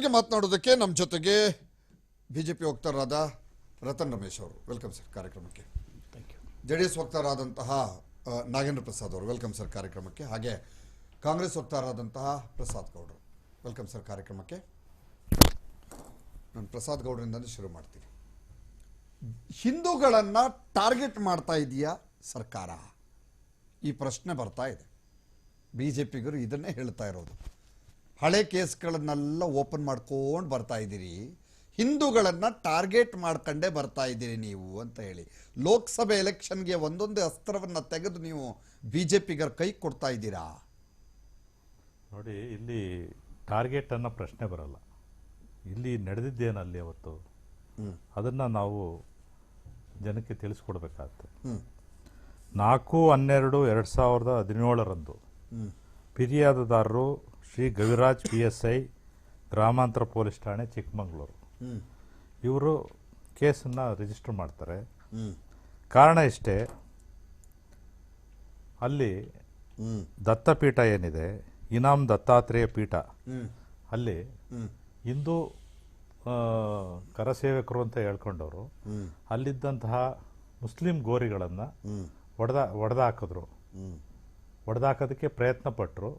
ಬಗ್ಗೆ ಮಾತನಾಡೋದಕ್ಕೆ ನಮ್ಮ ಜೊತೆಗೆ ಬಿಜೆಪಿ ವಕ್ತಾರರಾದ ರತನ್ ರಮೇಶ್ ಅವರು. ವೆಲ್ಕಮ್ ಸರ್ ಕಾರ್ಯಕ್ರಮಕ್ಕೆ. ಜೆ ಡಿ ಎಸ್ ವಕ್ತಾರಾದಂತಹ ನಾಗೇಂದ್ರ ಪ್ರಸಾದ್ ಅವರು. ವೆಲ್ಕಮ್ ಸರ್ ಕಾರ್ಯಕ್ರಮಕ್ಕೆ. ಹಾಗೆ ಕಾಂಗ್ರೆಸ್ ವಕ್ತಾರಾದಂತಹ ಪ್ರಸಾದ್ ಗೌಡರು. ವೆಲ್ಕಮ್ ಸರ್ ಕಾರ್ಯಕ್ರಮಕ್ಕೆ. ನಾನು ಪ್ರಸಾದ್ ಗೌಡರಿಂದಲೇ ಶುರು ಮಾಡ್ತೀನಿ. ಹಿಂದೂಗಳನ್ನು ಟಾರ್ಗೆಟ್ ಮಾಡ್ತಾ ಇದೆಯಾ ಸರ್ಕಾರ? ಈ ಪ್ರಶ್ನೆ ಬರ್ತಾ ಇದೆ. ಬಿ ಜೆ ಪಿಗರು ಇದನ್ನೇ ಹೇಳ್ತಾ ಇರೋದು. ಹಳೆ ಕೇಸ್ಗಳನ್ನೆಲ್ಲ ಓಪನ್ ಮಾಡ್ಕೊಂಡು ಬರ್ತಾ ಇದ್ದೀರಿ. ಹಿಂದೂಗಳನ್ನು ಟಾರ್ಗೆಟ್ ಮಾಡ್ಕೊಂಡೇ ಬರ್ತಾ ಇದ್ದೀರಿ ನೀವು ಅಂತ ಹೇಳಿ. ಲೋಕಸಭೆ ಎಲೆಕ್ಷನ್ಗೆ ಒಂದೊಂದೇ ಅಸ್ತ್ರವನ್ನು ತೆಗೆದು ನೀವು ಬಿ ಜೆ ಪಿಗರ ಕೈ ಕೊಡ್ತಾ ಇದ್ದೀರಾ? ನೋಡಿ ಇಲ್ಲಿ ಟಾರ್ಗೆಟ್ ಅನ್ನೋ ಪ್ರಶ್ನೆ ಬರಲ್ಲ. ಇಲ್ಲಿ ನಡೆದಿದ್ದೇನಲ್ಲಿ ಅವತ್ತು? ಅದನ್ನು ನಾವು ಜನಕ್ಕೆ ತಿಳಿಸ್ಕೊಡ್ಬೇಕಾಗತ್ತೆ. ನಾಲ್ಕು ಹನ್ನೆರಡು ಎರಡು ಸಾವಿರದ ಹದಿನೇಳರಂದು ಫಿರ್ಯಾದುದಾರರು Shri Gaviraj P S I ಗ್ರಾಮಾಂತರ ಪೊಲೀಸ್ ಠಾಣೆ ಚಿಕ್ಕಮಗಳೂರು. ಇವರು ಕೇಸನ್ನು ರಿಜಿಸ್ಟರ್ ಮಾಡ್ತಾರೆ. ಕಾರಣ ಇಷ್ಟೇ ಅಲ್ಲಿ. ದತ್ತಪೀಠ ಏನಿದೆ ಇನಾಮ್ ದತ್ತಾತ್ರೇಯ ಪೀಠ. ಅಲ್ಲಿ. ಹಿಂದೂ ಕರಸೇವಕರು ಅಂತ ಹೇಳ್ಕೊಂಡವರು. ಅಲ್ಲಿದ್ದಂತಹ ಮುಸ್ಲಿಂ ಗೋರಿಗಳನ್ನು ಒಡೆದ ಒಡೆದ ಒಡೆದಾಕಿದ್ರು ಹ್ಮ್. ಒಡೆದಾಕೋದಕ್ಕೆ ಪ್ರಯತ್ನ ಪಟ್ಟರು.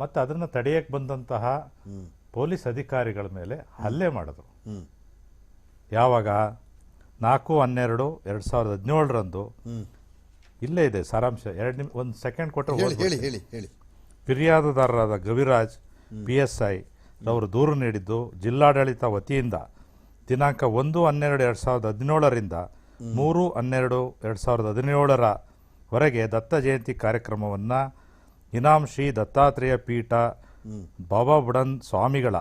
ಮತ್ತು ಅದನ್ನು ತಡೆಯಕ್ಕೆ ಬಂದಂತಹ ಪೊಲೀಸ್ ಅಧಿಕಾರಿಗಳ ಮೇಲೆ ಹಲ್ಲೆ ಮಾಡಿದ್ರು. ಯಾವಾಗ? ನಾಲ್ಕು ಹನ್ನೆರಡು ಎರಡು ಸಾವಿರದ ಹದಿನೇಳರಂದು. ಇಲ್ಲೇ ಇದೆ ಸಾರಾಂಶ. ಎರಡು ನಿಮ್ ಒಂದು ಸೆಕೆಂಡ್ ಕೊಟ್ಟರೆ ಹೇಳಿ ಹೇಳಿ ಹೇಳಿ ಹೇಳಿ. ಫಿರ್ಯಾದುದಾರರಾದ ಗವಿರಾಜ್ ಪಿ ಎಸ್ ಐ ಅವರು ದೂರು ನೀಡಿದ್ದು ಜಿಲ್ಲಾಡಳಿತ ವತಿಯಿಂದ. ದಿನಾಂಕ ಒಂದು ಹನ್ನೆರಡು ಎರಡು ಸಾವಿರದ ಹದಿನೇಳರಿಂದ. ಮೂರು ಹನ್ನೆರಡು ಎರಡು ಸಾವಿರದ ಹದಿನೇಳರವರೆಗೆ ದತ್ತ ಜಯಂತಿ ಕಾರ್ಯಕ್ರಮವನ್ನು ಇನಾಮ್ ಶ್ರೀ ದತ್ತಾತ್ರೇಯ ಪೀಠ ಬಾಬಾ ಬುಡನ್ ಸ್ವಾಮಿಗಳ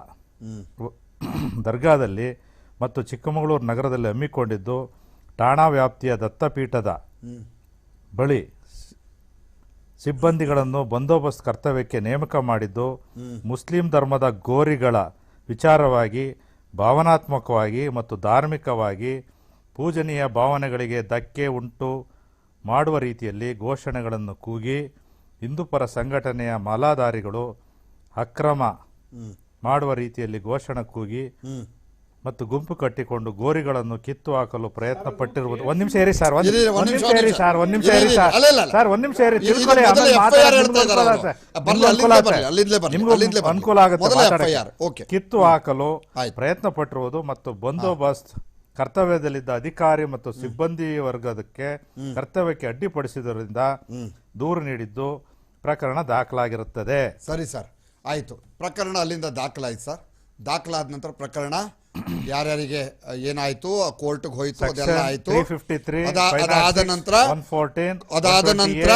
ದರ್ಗಾದಲ್ಲಿ ಮತ್ತು ಚಿಕ್ಕಮಗಳೂರು ನಗರದಲ್ಲಿ ಹಮ್ಮಿಕೊಂಡಿದ್ದು ಠಾಣಾ ವ್ಯಾಪ್ತಿಯ ದತ್ತಪೀಠದ. ಬಳಿ ಸಿಬ್ಬಂದಿಗಳನ್ನು ಬಂದೋಬಸ್ತ್ ಕರ್ತವ್ಯಕ್ಕೆ ನೇಮಕ ಮಾಡಿದ್ದು ಮುಸ್ಲಿಂ ಧರ್ಮದ ಗೋರಿಗಳ ವಿಚಾರವಾಗಿ, ಭಾವನಾತ್ಮಕವಾಗಿ ಮತ್ತು ಧಾರ್ಮಿಕವಾಗಿ ಪೂಜನೀಯ ಭಾವನೆಗಳಿಗೆ ಧಕ್ಕೆ ಉಂಟು ಮಾಡುವ ರೀತಿಯಲ್ಲಿ ಘೋಷಣೆಗಳನ್ನು ಕೂಗಿ ಹಿಂದೂಪರ ಸಂಘಟನೆಯ ಮಾಲಾಧಾರಿಗಳು ಅಕ್ರಮ ಮಾಡುವ ರೀತಿಯಲ್ಲಿ ಘೋಷಣೆ ಕೂಗಿ ಮತ್ತು ಗುಂಪು ಕಟ್ಟಿಕೊಂಡು ಗೋರಿಗಳನ್ನು ಕಿತ್ತು ಹಾಕಲು ಪ್ರಯತ್ನ ಪಟ್ಟಿರುವುದು ಒಂದ್ ನಿಮಿಷ ಹೇರಿ ಸರ್ ಒಂದ್ ನಿಮಿಷ, ಹೇರಿ ಸರ್ ಒಂದ್ ನಿಮಿಷ ಇರಿ, ಸರ್. ಸರ್ ಒಂದ್ ನಿಮಿಷ ಇದು- ತಿಳ್ಕೊಳ್ಳಿ ನಿಮ್ಗೆ ಅನುಕೂಲ ಆಗುತ್ತೆ. ಕಿತ್ತು ಹಾಕಲು ಪ್ರಯತ್ನ ಪಟ್ಟಿರುವುದು ಮತ್ತು ಬಂದೋಬಸ್ತ್ ಕರ್ತವ್ಯದಲ್ಲಿದ್ದ ಅಧಿಕಾರಿ ಮತ್ತು ಸಿಬ್ಬಂದಿ ವರ್ಗದಕ್ಕೆ ಕರ್ತವ್ಯಕ್ಕೆ ಅಡ್ಡಿಪಡಿಸಿದ್ರಿಂದ ದೂರು ನೀಡಿದ್ದು ಪ್ರಕರಣ ದಾಖಲಾಗಿರುತ್ತದೆ. ಸರಿ ಸರ್ ಆಯಿತು. ಪ್ರಕರಣ ಅಲ್ಲಿಂದ ದಾಖಲಾಯಿತು ಸರ್. ದಾಖಲಾದ ನಂತರ ಪ್ರಕರಣ ಯಾರ್ಯಾರಿಗೆ ಏನಾಯ್ತು ಕೋರ್ಟ್ಗೆ ಹೋಯ್ತು ಅದೆಲ್ಲ ಆಯ್ತು. ಅದಾ- ಅದಾದ ನಂತರ ಅದಾದ ನಂತರ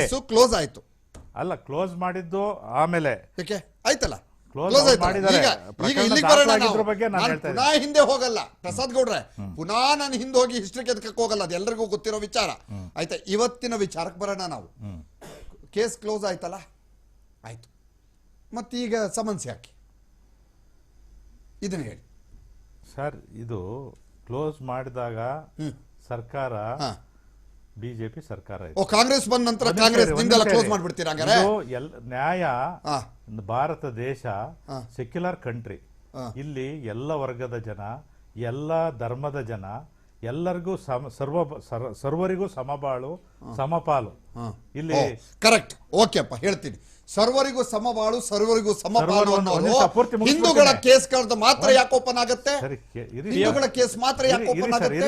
ಕೇಸು ಕ್ಲೋಸ್ ಆಯ್ತು. ಅಲ್ಲ ಕ್ಲೋಸ್ ಮಾಡಿದ್ದು ಆಮೇಲೆ. ಆಯ್ತಲ್ಲ? ಕ್ಲೋಸ್. ಬಗ್ಗೆ ನಾನು ಪುನಃ ಹಿಂದೆ ಹೋಗಲ್ಲ. ಪ್ರಸಾದ್ ಗೌಡ್ರೆ ಪುನಃ ನಾನು ಹಿಂದೆ ಹೋಗಿ ಹಿಸ್ಟ್ರಿ ಕೆದಕಕ್ಕೆ ಹೋಗಲ್ಲ. ಅದು ಎಲ್ರಿಗೂ ಗೊತ್ತಿರೋ ವಿಚಾರ. ಆಯ್ತಾ? ಇವತ್ತಿನ ವಿಚಾರಕ್ಕೆ ಬರೋಣ ನಾವು. ಕೇಸ್ ಕ್ಲೋಸ್ ಆಯ್ತಲ್ಲ? ಆಯ್ತು. ಮತ್ತೀಗ ಸಮನ್ಸ್ ಯಾಕೆ? ಇದನ್ನ ಹೇಳಿ. ಸರ್ ಇದು ಕ್ಲೋಸ್ ಮಾಡಿದಾಗ ಸರ್ಕಾರ. ಬಿಜೆಪಿ ಸರ್ಕಾರ ಇದೆ ಓ ಕಾಂಗ್ರೆಸ್ ಬಂದ ನಂತರ ಒಂದ್ ಕಾಂಗ್ರೆಸ್ ನಿಮ್ದೆಲ್ಲ ಕ್ಲೋಸ್ ಮಾಡಿಬಿಡ್ತೀರಾ ಮಾಡ್ಬಿಡ್ತೀರಾ ಹಂಗಾರೆ? ಇದು ಎಲ್- ನ್ಯಾಯ ಹಾ. ಭಾರತ ದೇಶ. ಸೆಕ್ಯುಲರ್ ಕಂಟ್ರಿ ಹಾ. ಇಲ್ಲಿ ಎಲ್ಲ ವರ್ಗದ ಜನ ಎಲ್ಲ ಧರ್ಮದ ಜನ ಎಲ್ಲರಿಗೂ ಸಮ ಸರ್ವ ಸರ್- ಸರ್ವರಿಗೂ ಸಮಬಾಳು ಸಮಪಾಲು. ಇಲ್ಲಿ ಕರೆಕ್ಟ್ ಓಕೆ ಅಪ್ಪ ಹೇಳ್ತೀನಿ. ಸರ್ವರಿಗೂ ಸಮಬಾಳು ಸರ್ವರಿಗೂ ಸಮಪಾಲು ಬಾಳು ಒಂದು- ಅನ್ನೋದು ಹಿಂದೂಗಳ ಹಿಂದೂಗಳ ಕೇಸ್ಗಳದ್ದು ಮಾತ್ರ ಯಾಕೆ ಓಪನ್ ಆಗುತ್ತೆ? ಹಿಂದೂಗಳ ಕೇಸ್ ಮಾತ್ರ ಯಾಕೆ ಓಪನ್ ಆಗುತ್ತೆ.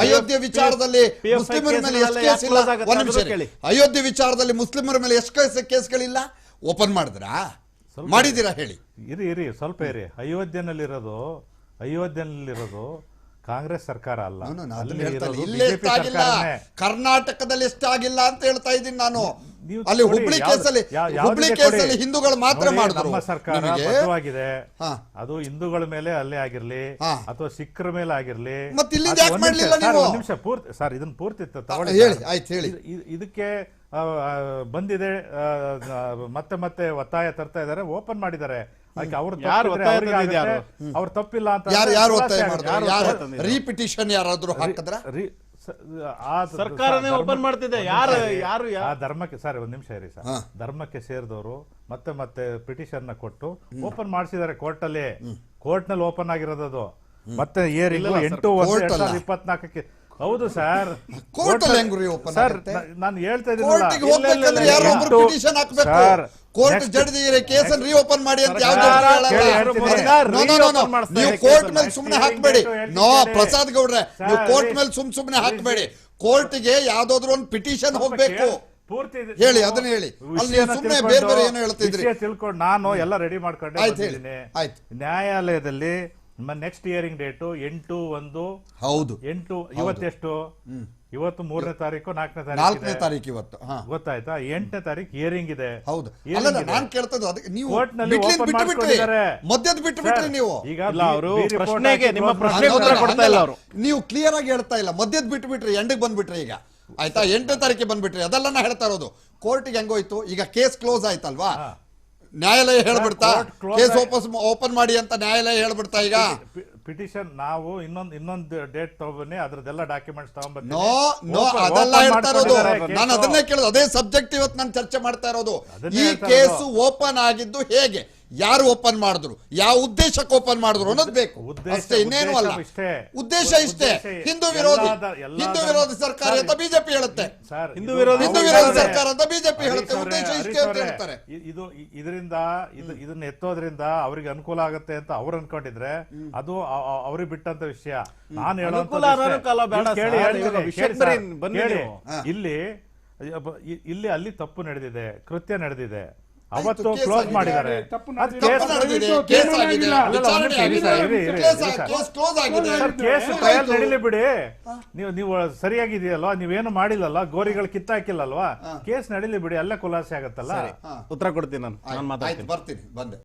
ಅಯೋಧ್ಯೆ ವಿಚಾರದಲ್ಲಿ ಮುಸ್ಲಿಮರ ಮೇಲೆ ಎಷ್ಟು ಕೇಸ್ ಇಲ್ಲ? ಒಂದ್ ನಿಮಿಷ. ಅಯೋಧ್ಯೆ ವಿಚಾರದಲ್ಲಿ ಮುಸ್ಲಿಮರ ಮೇಲೆ ಎಷ್ಟು ಕೇಸ್ ಕೇಸ್ಗಳಿಲ್ಲ? ಓಪನ್ ಮಾಡಿದ್ರಾ? ಮಾಡಿದೀರಾ ಹೇಳಿ. ಇರಿ ಇರಿ ಸ್ವಲ್ಪ ಇರಿ. ಅಯೋಧ್ಯೆನಲ್ಲಿರೋದು ಅಯೋಧ್ಯೆನಲ್ಲಿರೋದು ಕಾಂಗ್ರೆಸ್ ಸರ್ಕಾರ ಅಲ್ಲ. ಕರ್ನಾಟಕದಲ್ಲಿ ಎಷ್ಟಾಗಿಲ್ಲ ಅಂತ ಹೇಳ್ತಾ ಇದ್ದೀನಿ ನಾನು. ಅಲ್ಲಿ ಹುಬ್ಳಿ ಕೇಸಲ್ಲಿ ಹುಬ್ಳಿ ಕೇಸಲ್ಲಿ ಹಿಂದೂಗಳು ಮಾತ್ರ ಮಾಡಿದ್ರು ನಮ್ಮ ಸರ್ಕಾರ ಬದ್ಧವಾಗಿದೆ. ಹಾ. ಅದು ಹಿಂದೂಗಳ ಮೇಲೆ ಅಲ್ಲೇ ಆಗಿರ್ಲಿ ಅಥವಾ ಸಿಖ್ರ ಮೇಲೆ ಆಗಿರ್ಲಿ. ಮತ್ತೆ ಇಲ್ಲಿಂದ ಅದು ಯಾಕೆ ಒಂದ್ ನಿಮಿಷ, ನೀವು? ಒಂದ್ ನಿಮಿಷ ಪೂರ್ತಿ ಸರ್ ಇದನ್ನ ಪೂರ್ತಿ ತಗೊಳ್ಳಿ ಹೇಳಿ, ಆಯ್ತು, ಹೇಳಿ. ಇದು- ಇದು- ಇದಕ್ಕೆ ಬಂದಿದೆ ಮತ್ತೆ ಮತ್ತೆ ಒತ್ತಾಯ ತರ್ತಾ ಇದ್ದಾರೆ ಓಪನ್ ಮಾಡಿದ್ದಾರೆ. ಅದಕ್ಕೆ ಅವ್ರು ಯಾರು ಅವ್ರು ತಪ್ಪಿಲ್ಲ ಅಂತ ಯಾರು ಯಾರು ಒತ್ತಾಯ. ಮಾಡಿದ್ರು? ರೀಪಿಟಿಷನ್ ಯಾರಾದ್ರೂ ಹಾಕಿದ್ರ? ಸರ್ಕಾರನೇ ಓಪನ್ ಮಾಡ್ತಿದೆ. ಯಾರು- ಒಂದ್ ನಿಮಿಷ ಇರಿ. ಯಾರು ಆ ಧರ್ಮಕ್ಕೆ ಸರ್ ಒಂದ್ ನಿಮಿಷ ಇರಿ ಸರ್. ಧರ್ಮಕ್ಕೆ ಸೇರಿದವರು ಮತ್ತೆ ಮತ್ತೆ ಪಿಟಿಷನ್ನ ಕೊಟ್ಟು ಓಪನ್ ಮಾಡಿಸಿದ್ದಾರೆ ಕೋರ್ಟ್ ಅಲ್ಲಿ. ಕೋರ್ಟ್ನಲ್ಲಿ ಓಪನ್ ಆಗಿರೋದು ಅದು. ಮತ್ತೆ ಏರ್ ಇಲ್ಲ, ಎಂಟು ವರ್ಷ ಎರಡ್ ಸಾವಿರದ ಇಪ್ಪತ್ನಾಲ್ಕಕ್ಕೆ ಹೌದು ಸರ್. ಕೋರ್ಟ್ ಸರ್ ನಾನು ಹೇಳ್ತಾ ಇದ್ದೀನಿ ಕೋರ್ಟಿಗೆ ಹೋಗ್ಬೇಕಂದ್ರೆ ಯಾರೋ ಒಬ್ರು ಪಿಟಿಷನ್ ಹಾಕ್ಬೇಕು. Sir, court case judge re reopen ಮಾಡಿ ಅಂತ ಯಾವ ನೀವು ಕೋರ್ಟ್ ಮೇಲೆ ಸುಮ್ನೆ Next. ಹಾಕ್ಬೇಡಿ. ನೋ ಪ್ರಸಾದ್ ಗೌಡ್ರೆ ನೀವು ಕೋರ್ಟ್ ಮೇಲೆ ಸುಮ್ ಸುಮ್ನೆ ಹಾಕ್ಬೇಡಿ. ಕೋರ್ಟ್ಗೆ ಯಾವ್ದಾದ್ರು ಒಂದು ಪಿಟಿಷನ್ ಹೋಗ್ಬೇಕು. ಪೂರ್ತಿ ಹೇಳಿ, ಅದನ್ನ ಹೇಳಿ. ಅಲ್ಲಿ ಸುಮ್ಮನೆ ಬೇರೆ ಬೇರೆ ಏನು ಹೇಳ್ತಿದ್ರಿ. ತಿಳ್ಕೊಂಡು ನಾನು ಎಲ್ಲ ರೆಡಿ ಮಾಡ್ಕೊಂಡೆ ಆಯ್ತು ಹೇಳಿ. ಆಯ್ತು. ನ್ಯಾಯಾಲಯದಲ್ಲಿ ನಿಮ್ಮ ನೆಕ್ಸ್ಟ್ ಇಯರಿಂಗ್ ಡೇಟು ಎಂಟು ಒಂದು ಹೌದು. ಎಂಟು ಇವತ್ತೆಷ್ಟು ಇವತ್ತು ಮೂರನೇ ತಾರೀಕು ನಾಲ್ಕನೇ ತಾರೀಕು ನಾಲ್ಕನೇ. ತಾರೀಕು ಇವತ್ತು ಹಾ. ಗೊತ್ತಾಯ್ತಾ? ಎಂಟನೇ ತಾರೀಕು ಹಿಯರಿಂಗ್ ಇದೆ. ಹೌದು. ಅಲ್ಲ. ನಾನ್ ಕೇಳ್ತದ್ದು ಅದಕ್ಕೆ ನೀವು ಕೋರ್ಟ್ನಲ್ಲಿ ಬಿಟ್ಟು ಬಿಟ್ರಿ. ಮಾಡ್ಕೊಂಡಿದ್ದಾರೆ. ಮಧ್ಯದ ಬಿಟ್ಟು ಬಿಟ್ರಿ ನೀವು. ಈಗ ಇಲ್ಲ, ಅವರು ಪ್ರಶ್ನೆಗೆ ನಿಮ್ಮ ಪ್ರಶ್ನೆಗೆ ಉತ್ತರ ಕೊಡ್ತಾ ಇಲ್ಲ ಅವರು. ನೀವು ಕ್ಲಿಯರ್ ಆಗಿ ಹೇಳ್ತಾ ಇಲ್ಲ. ಮಧ್ಯದ ಬಿಟ್ಟು ಬಿಟ್ರಿ ಎಂಡಿಗೆ ಬಂದ್ಬಿಟ್ರಿ ಈಗ. ಆಯ್ತಾ? ಎಂಟನೇ ತಾರೀಕಿಗೆ ಬಂದ್ಬಿಟ್ರಿ. ಅದೆಲ್ಲ ನಾ ಹೇಳ್ತಾ ಇರೋದು. ಕೋರ್ಟ್ಗೆ ಹೆಂಗೋಯ್ತು? ಈಗ ಕೇಸ್ ಕ್ಲೋಸ್ ಆಯ್ತಲ್ವಾ? ನ್ಯಾಯಾಲಯ ಹೇಳ್ಬಿಡ್ತಾ? ಕೇಸ್ ಓಪನ್ ಓಪನ್ ಮಾಡಿ ಅಂತ ನ್ಯಾಯಾಲಯ ಹೇಳ್ಬಿಡ್ತಾ ಈಗ? ಪಿಟಿಷನ್ ನಾವು ಇನ್ನೊಂದು ಇನ್ನೊಂದು ಡೇಟ್ ತಗೊಬನ್ನಿ ಅದ್ರದ್ದೆಲ್ಲ ಡಾಕ್ಯುಮೆಂಟ್ಸ್ ತಗೊಂಡ್ಬರ್ತೀನಿ ನೋ ನೋ Open- ಅದೆಲ್ಲ ಹೇಳ್ತಾ ಇರೋದು. ನಾನು ಅದನ್ನೇ ಕೇಳೋದು. ಅದೇ ಸಬ್ಜೆಕ್ಟ್ ಇವತ್ತು ನಾನು ಚರ್ಚೆ ಮಾಡ್ತಾ ಇರೋದು. ಈ ಕೇಸು ಓಪನ್ ಆಗಿದ್ದು ಹೇಗೆ? ಯಾರು ಓಪನ್ ಮಾಡಿದ್ರು? ಯಾವ ಉದ್ದೇಶಕ್ಕೆ ಓಪನ್ ಮಾಡಿದ್ರು ಅನ್ನೋದು ಬೇಕು. ಅಷ್ಟೇ ಇನ್ನೇನು ಅಲ್ಲ. ಉದ್ದೇಶ ಇಷ್ಟೇ. ಹಿಂದೂ ವಿರೋಧಿ. ಹಿಂದೂ ವಿರೋಧಿ ಸರ್ಕಾರ ಸರ್, ಅಂತ ಬಿಜೆಪಿ ಹೇಳುತ್ತೆ. ಸರ್ ಹಿಂದೂ ವಿರೋಧಿ ಹಿಂದೂ ವಿರೋಧಿ ಸರ್ಕಾರ ಅಂತ ಬಿಜೆಪಿ ಹೇಳುತ್ತೆ ಉದ್ದೇಶ ಇಷ್ಟೇ ಅಂತ ಹೇಳ್ತಾರೆ. ಇದು ಇದರಿಂದ ಇದನ್ನ ಎತ್ತೋದ್ರಿಂದ ಅವ್ರಿಗೆ ಅನುಕೂಲ ಆಗುತ್ತೆ ಅಂತ ಅವ್ರು ಅನ್ಕೊಂಡಿದ್ರೆ ಅದು ಅವ್ರಿಗೆ ಬಿಟ್ಟಂತ ವಿಷಯ. ನಾನು ಹೇಳೋದು. ಇಲ್ಲಿ ಇಲ್ಲಿ ಅಲ್ಲಿ ತಪ್ಪು ನಡೆದಿದೆ ಕೃತ್ಯ ನಡೆದಿದೆ. ಅವತ್ತು ಕ್ಲೋಸ್. ಮಾಡಿದ್ದಾರೆ. Case close? ಟ್ರಯಲ್ ನಡೀಲಿ ಬಿಡಿ. ನೀವು ನೀವು ಸರಿಯಾಗಿದೆಯಲ್ವಾ? ನೀವೇನು ಮಾಡಿಲ್ಲಲ್ಲ? ಗೋರಿಗಳು ಕಿತ್ತಾಕಿಲ್ಲಲ್ವಾ? ಕೇಸ್ ನಡೀಲಿ ಬಿಡಿ. ಅಲ್ಲೇ ಖುಲಾಸೆ ಆಗತ್ತಲ್ಲ? ಉತ್ತರ ಕೊಡ್ತೀನಿ ನಾನು. ನಾನು ಮಾತಾಡ್ತೀನಿ. ಬರ್ತೀನಿ. ಬಂದೆ.